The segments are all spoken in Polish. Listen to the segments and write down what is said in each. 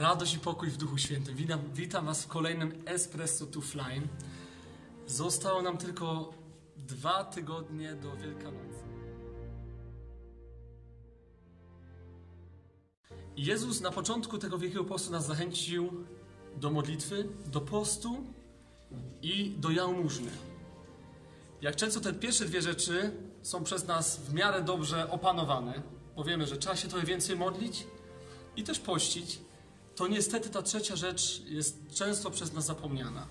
Radość i pokój w Duchu Świętym. Witam, witam Was w kolejnym Espresso to Fly. Zostało nam tylko dwa tygodnie do Wielkanocy. Jezus na początku tego Wielkiego Postu nas zachęcił do modlitwy, do postu i do jałmużny. Jak często te pierwsze dwie rzeczy są przez nas w miarę dobrze opanowane, bo wiemy, że trzeba się trochę więcej modlić i też pościć, to niestety ta trzecia rzecz jest często przez nas zapomniana.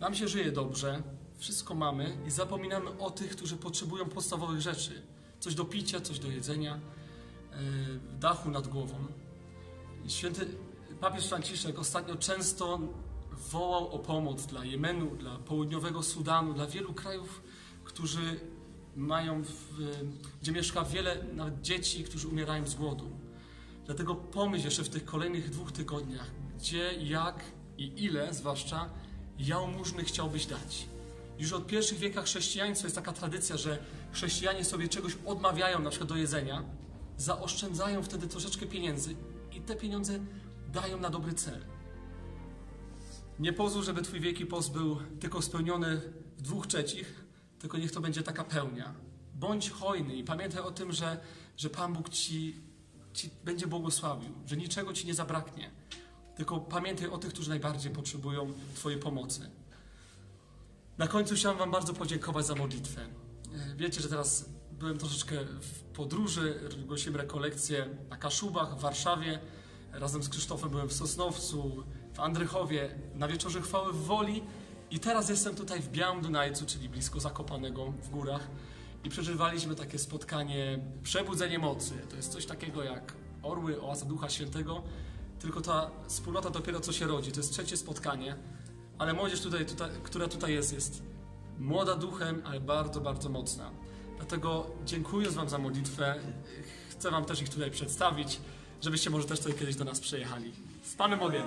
Nam się żyje dobrze, wszystko mamy i zapominamy o tych, którzy potrzebują podstawowych rzeczy. Coś do picia, coś do jedzenia, yy, dachu nad głową. Święty papież Franciszek ostatnio często wołał o pomoc dla Jemenu, dla południowego Sudanu, dla wielu krajów, którzy mają, w, gdzie mieszka wiele dzieci, którzy umierają z głodu. Dlatego pomyśl jeszcze w tych kolejnych dwóch tygodniach, gdzie, jak i ile, zwłaszcza, jałmużny chciałbyś dać. Już od pierwszych wiekach chrześcijaństwa jest taka tradycja, że chrześcijanie sobie czegoś odmawiają, na przykład do jedzenia, zaoszczędzają wtedy troszeczkę pieniędzy i te pieniądze dają na dobry cel. Nie pozwól, żeby Twój wielki post był tylko spełniony w dwóch trzecich, tylko niech to będzie taka pełnia. Bądź hojny i pamiętaj o tym, że, że Pan Bóg Ci, ci będzie błogosławił, że niczego Ci nie zabraknie. Tylko pamiętaj o tych, którzy najbardziej potrzebują Twojej pomocy. Na końcu chciałem Wam bardzo podziękować za modlitwę. Wiecie, że teraz byłem troszeczkę w podróży, głosiłem rekolekcje na Kaszubach, w Warszawie. Razem z Krzysztofem byłem w Sosnowcu, w Andrychowie, na Wieczorze Chwały w Woli. I teraz jestem tutaj w Białym Dunajcu, czyli blisko Zakopanego w górach. I przeżywaliśmy takie spotkanie Przebudzenie Mocy. To jest coś takiego jak Orły, Oaza Ducha Świętego. Tylko ta wspólnota dopiero co się rodzi. To jest trzecie spotkanie. Ale młodzież, tutaj, tutaj, która tutaj jest, jest młoda duchem, ale bardzo, bardzo mocna. Dlatego dziękując Wam za modlitwę, chcę Wam też ich tutaj przedstawić, żebyście może też tutaj kiedyś do nas przyjechali. Z Panem Bogiem!